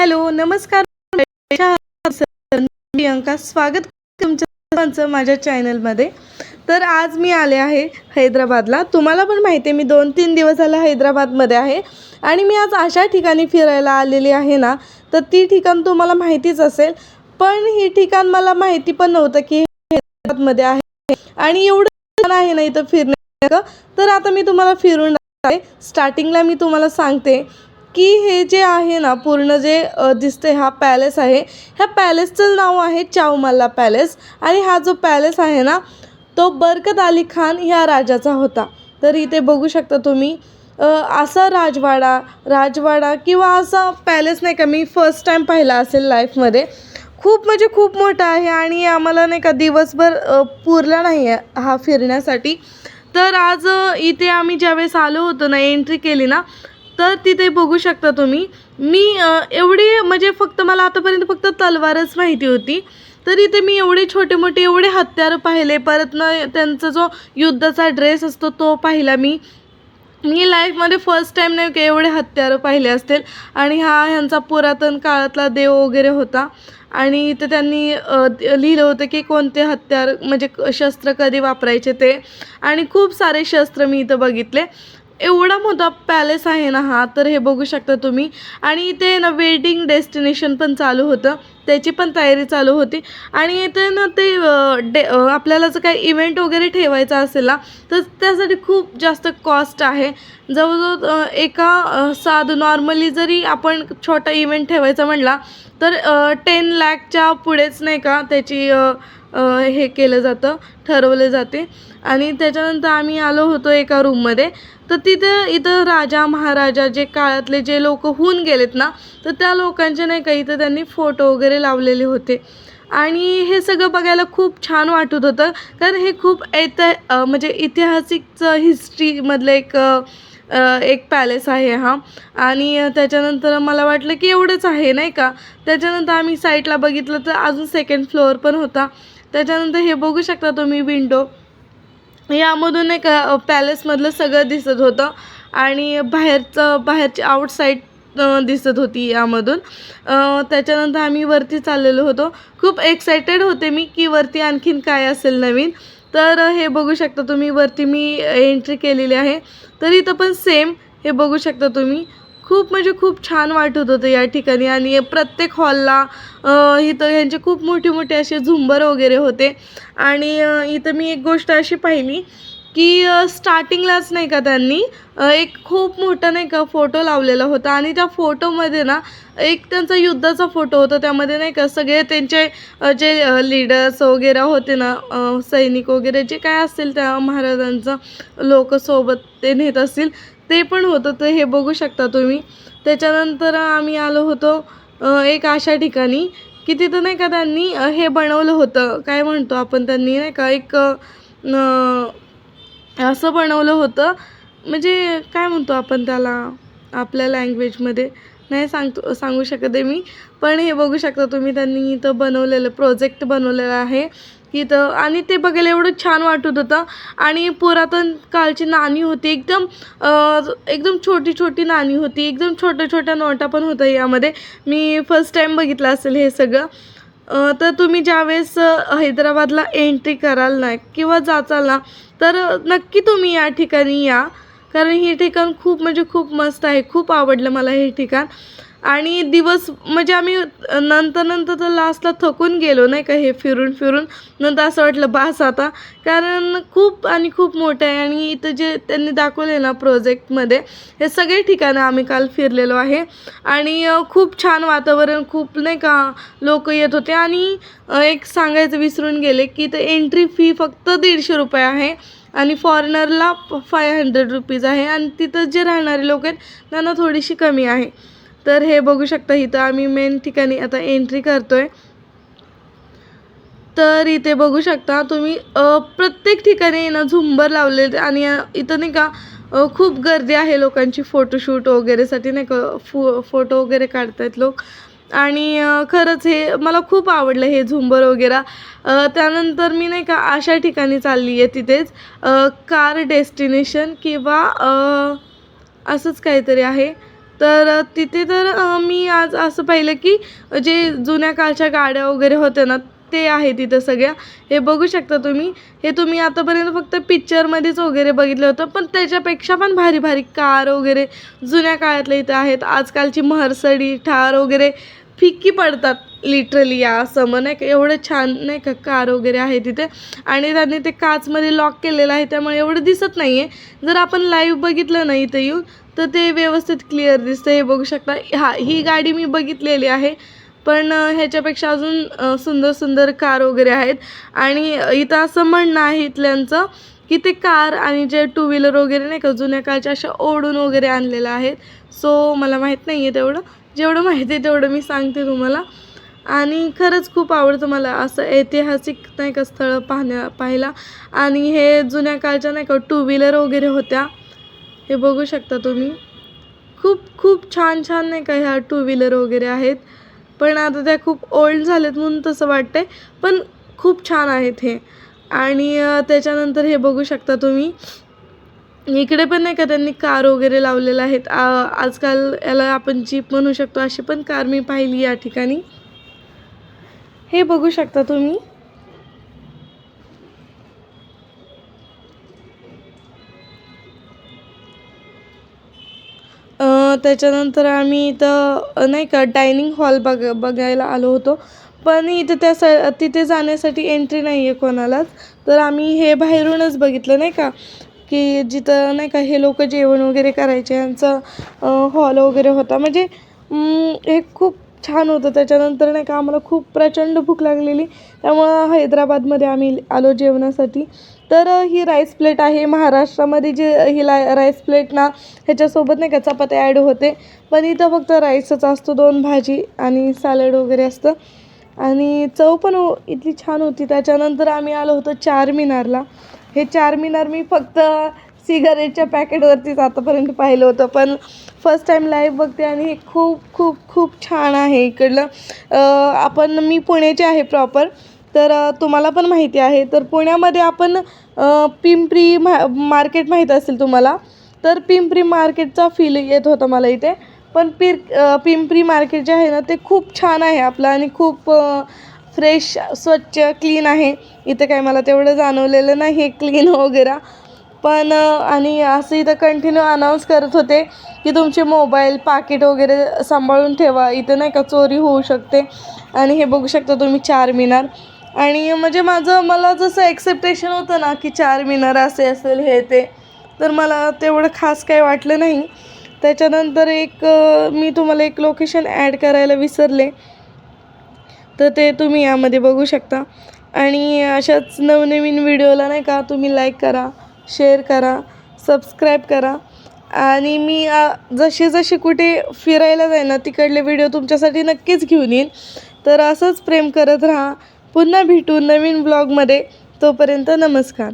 Hello नमस्कार. प्रियंका स्वागत तुमच्या सर्वांचं माझ्या चॅनलमध्ये. तर आज मी आले आहे हैदराबादला. तुम्हाला पण माहिती आहे मी दोन तीन दिवस झालं हैदराबादमध्ये आहे. आणि मी आज अशा ठिकाणी फिरायला आलेली आहे ना तर ती ठिकाण तुम्हाला माहितीच असेल. पण ही ठिकाण मला माहिती पण नव्हतं की हैदराबादमध्ये आहे. आणि एवढं छान आहे ना इथं फिरण्याचं तर आता मी तुम्हाला फिरून स्टार्टिंगला मी तुम्हाला सांगते. की हे जे आहे ना पूर्ण जे दिसते हा पॅलेस आहे ह्या पॅलेसचं नाव आहे चावमल्ला पॅलेस. आणि हा जो पॅलेस आहे ना तो बरकत अली खान ह्या राजाचा होता. तर इथे बघू शकता तुम्ही असा राजवाडा राजवाडा किंवा असा पॅलेस नाही का मी फर्स्ट टाईम पाहिला असेल लाईफमध्ये खूप म्हणजे खूप मोठा आहे आणि आम्हाला नाही का दिवसभर पुरला नाही आहे हा फिरण्यासाठी. तर आज इथे आम्ही ज्यावेळेस आलो होतो ना एंट्री केली ना तर तिथे बघू शकता तुम्ही. मी एवढी म्हणजे फक्त मला आतापर्यंत फक्त तलवारच माहिती होती. तर इथे मी एवढे छोटे मोठे एवढे हत्यारं पाहिले. परत न त्यांचा जो युद्धाचा ड्रेस असतो तो पाहिला मी. मी लाईफमध्ये फर्स्ट टाईम नाही की एवढे हत्यारं पाहिले असतील. आणि हा ह्यांचा पुरातन काळातला देव वगैरे होता. आणि इथे त्यांनी लिहिलं होतं की कोणते हत्यार म्हणजे शस्त्र कधी वापरायचे ते. आणि खूप सारे शस्त्र मी इथं बघितले. एवढा मोठा पॅलेस आहे ना हा तर हे बघू शकता तुम्ही. आणि इथे ना वेडिंग डेस्टिनेशन पण चालू होतं. त्याची पण तयारी चालू होती. आणि इथे ना ते डे आपल्याला जर काही इव्हेंट वगैरे ठेवायचा असेल ना तर त्यासाठी खूप जास्त कॉस्ट आहे. जवळजवळ एका अ, साधं नॉर्मली जरी आपण छोटा इव्हेंट ठेवायचा म्हणला तर टेन लॅकच्या पुढेच नाही का त्याची हे केलं जातं ठरवले जाते. आणि त्याच्यानंतर आम्ही आलो होतो एका रूममध्ये तर तिथं इथं राजा महाराजा जे काळातले जे लोक होऊन गेलेत ना तर त्या लोकांचे नाही का इथं त्यांनी फोटो वगैरे लावलेले होते. आणि हे सगळं बघायला खूप छान वाटत होतं. कारण हे खूप ऐत म्हणजे ऐतिहासिकचं हिस्ट्रीमधलं एक एक पॅलेस आहे हा. आणि त्याच्यानंतर मला वाटलं की एवढंच आहे नाही का? त्याच्यानंतर आम्ही साईटला बघितलं तर अजून सेकंड फ्लोअर पण होता. त्याच्यानंतर हे बघू शकता तुम्ही विंडो. यामधून एक पॅलेसमधलं सगळं दिसत होतं. आणि बाहेरचं बाहेरची आउटसाईड दिसत होती यामधून. त्याच्यानंतर आम्ही वरती चाललेलो होतो. खूप एक्सायटेड होते मी की वरती आणखीन काय असेल नवीन. तर हे बघू शकता तुम्ही वरती मी एंट्री केलेली आहे. तर इथं पण सेम हे बघू शकता तुम्ही. खूप म्हणजे खूप छान वाटत होतं या ठिकाणी. आणि प्रत्येक हॉलला इथं यांचे खूप मोठे मोठे असे झुंबर वगैरे होते. आणि इथं मी एक गोष्ट अशी पाहिली की स्टार्टिंगलाच नाही का त्यांनी? एक खूप मोठा नाही का फोटो लावलेला होता आणि त्या फोटोमध्ये ना एक त्यांचा युद्धाचा फोटो होता. त्यामध्ये नाही का सगळे त्यांचे जे लीडर्स वगैरे होते ना सैनिक वगैरे जे काय असतील त्या महाराजांचं लोक सोबत ते नेत असतील ते पण होतं. तर हे बघू शकता तुम्ही. त्याच्यानंतर आम्ही आलो होतो एक अशा ठिकाणी की तिथं नाही का त्यांनी हे बनवलं होतं. काय म्हणतो आपण त्यांनी? नाही का एक असं बनवलं होतं. म्हणजे काय म्हणतो आपण त्याला? आपल्या लँग्वेजमध्ये नाही सांगतो सांगू शकत आहे मी. पण हे बघू शकता तुम्ही त्यांनी इथं बनवलेलं प्रोजेक्ट बनवलेलं आहे. की इथं आणि ते बघायला एवढं छान वाटत होतं. आणि पुरातन काळची नाणी होती. एकदम एकदम छोटी छोटी नाणी होती. एकदम छोट्या छोट्या नोटा पण होत्या यामध्ये. मी फर्स्ट टाईम बघितलं असेल हे सगळं. तर तुम्ही ज्यावेळेस हैदराबादला एंट्री कराल ना किंवा जाचाल ना तर नक्की तुम्ही या ठिकाणी या. कारण हे ठिकाण खूप म्हणजे खूप मस्त आहे. खूप आवडलं मला हे ठिकाण. आणि दिवस म्हणजे आम्ही नंतर नंतर तर लास्टला थकून गेलो नाही का हे फिरून फिरून. नंतर असं वाटलं बास आता. कारण खूप आणि खूप मोठं आहे आणि इथं जे त्यांनी दाखवले ना प्रोजेक्टमध्ये हे सगळे ठिकाणं आम्ही काल फिरलेलो आहे. आणि खूप छान वातावरण खूप नाही का लोक येत होते. आणि एक सांगायचं विसरून गेले की इथं एंट्री फी फक्त दीडशे रुपये आहे आणि फॉरेनरला फाय हंड्रेड रुपीज आहे. आणि तिथं जे राहणारे लोक आहेत त्यांना थोडीशी कमी आहे. तर हे बघू शकता इथं आम्ही मेन ठिकाणी आता एंट्री करतो आहे तर इथे बघू शकता तुम्ही प्रत्येक ठिकाणी ना झुंबर लावलेले आणि इथं नाही का खूप गर्दी आहे लोकांची फोटोशूट वगैरेसाठी नाही का फो फोटो वगैरे काढतायत लोक. आणि खरंच हे मला खूप आवडलं हे झुंबर वगैरे. त्यानंतर मी नाही का अशा ठिकाणी चालली आहे तिथेच कार डेस्टिनेशन किंवा असंच काहीतरी आहे. तर तिथे तर मी आज असं पाहिलं की जे जुन्या काळच्या गाड्या वगैरे होत्या ना ते आहे तिथं सगळ्या. हे बघू शकता तुम्ही. हे तुम्ही आतापर्यंत फक्त पिक्चरमध्येच वगैरे बघितलं होतं पण त्याच्यापेक्षा पण भारी भारी कार वगैरे जुन्या काळातल्या इथं आहेत. आजकालची महरसडी ठार वगैरे फिक्की पडतात लिटरली या समोर नाही का? एवढं छान नाही का कार वगैरे आहे तिथे. आणि त्यांनी ते काचमध्ये लॉक केलेलं आहे त्यामुळे एवढं दिसत नाही आहे जर आपण लाईव्ह बघितलं ना इथं येऊन तर ते व्यवस्थित क्लिअर दिसतं हे बघू शकता. हा ही गाडी मी बघितलेली आहे. पण ह्याच्यापेक्षा अजून सुंदर सुंदर कार वगैरे आहेत. आणि इथं असं म्हणणं आहे इथल्यांचं की ते कार आणि जे टू व्हीलर वगैरे नाही का जुन्या काळच्या अशा ओढून वगैरे आणलेल्या आहेत. सो मला माहीत नाही आहे तेवढं. जेवढं माहिती आहे तेवढं मी सांगते तुम्हाला. आणि खरंच खूप आवडतं मला असं ऐतिहासिक नाही का स्थळं पाहण्या पाहायला. आणि हे जुन्या काळच्या नाही का टू व्हीलर वगैरे होत्या. हे बघू शकता तुम्ही. खूप खूप छान छान नाही का ह्या टू व्हीलर वगैरे आहेत. पण आता त्या खूप ओल्ड झालेत म्हणून तसं वाटतंय. पण खूप छान आहेत हे. आणि त्याच्यानंतर हे बघू शकता तुम्ही. इकडे पण नाही का त्यांनी कार वगैरे लावलेल्या आहेत. आजकाल याला आपण जीप म्हणू शकतो अशी पण कार मी पाहिली या ठिकाणी. हे बघू शकता तुम्ही. त्याच्यानंतर आम्ही इथं नाही का डायनिंग हॉल बघ बघायला आलो होतो. पण इथं त्या स तिथे जाण्यासाठी एंट्री नाही आहे कोणालाच. तर आम्ही हे बाहेरूनच बघितलं नाही का की जिथं नाही का हे लोक जेवण वगैरे करायचे. यांचं हॉल वगैरे होता. म्हणजे हे खूप छान होतं. त्याच्यानंतर नाही का आम्हाला खूप प्रचंड भूक लागलेली. त्यामुळं हैदराबादमध्ये आम्ही आलो जेवणासाठी. तर ही राईस प्लेट आहे. महाराष्ट्रामध्ये जी ही ला राईस प्लेट ना ह्याच्यासोबत नाही का चपात्या ॲड होते. पण इथं फक्त राईसच असतो दोन भाजी आणि सॅलड वगैरे असतं. आणि चव पण इथली छान होती. त्याच्यानंतर आम्ही आलो होतो चार मिनारला हे चार मिनार मी फक्त सिगारेटच्या पॅकेटवरतीच आतापर्यंत पाहिलं होतं. पण फर्स्ट टाईम लाईव्ह बघते आणि हे खूप खूप खूप छान आहे इकडलं. आपण मी पुण्याचे आहे प्रॉपर तर तुम्हाला पण माहिती आहे. तर पुण्यामध्ये आपण पिंपरी मा मार्केट माहीत असेल तुम्हाला. तर पिंपरी मार्केटचा फील येत होता मला इथे. पण पिर पिंपरी मार्केट जे आहे ना ते खूप छान आहे आपलं आणि खूप फ्रेश स्वच्छ क्लीन आहे. इथं काय मला तेवढं जाणवलेलं नाही क्लीन वगैरे. पण आणि असं इथं कंटिन्यू अनाऊन्स करत होते की तुमचे मोबाईल पाकिट वगैरे सांभाळून ठेवा. इथं नाही का चोरी होऊ शकते. आणि हे बघू शकता तुम्ही चार मिनार. आणि म्हणजे माझं मला जसं एक्सेप्टेशन होतं ना की चार मिनार असे असेल हे ते तर मला तेवढं खास काही वाटलं नाही. त्याच्यानंतर एक मी तुम्हाला एक लोकेशन ॲड करायला विसरले. तर ते तुम्ही यामध्ये बघू शकता. आणि अशाच नवनवीन व्हिडिओला नाही का तुम्ही लाईक करा शेअर करा सबस्क्राईब करा. आणि मी जशी जसे जसे कुठे फिरायला जाईन ना तिकडले व्हिडिओ तुमच्यासाठी नक्कीच घेऊन येईन. तर असंच प्रेम करत राहा. पुन्हा भेटू नवीन ब्लॉगमध्ये तोपर्यंत नमस्कार.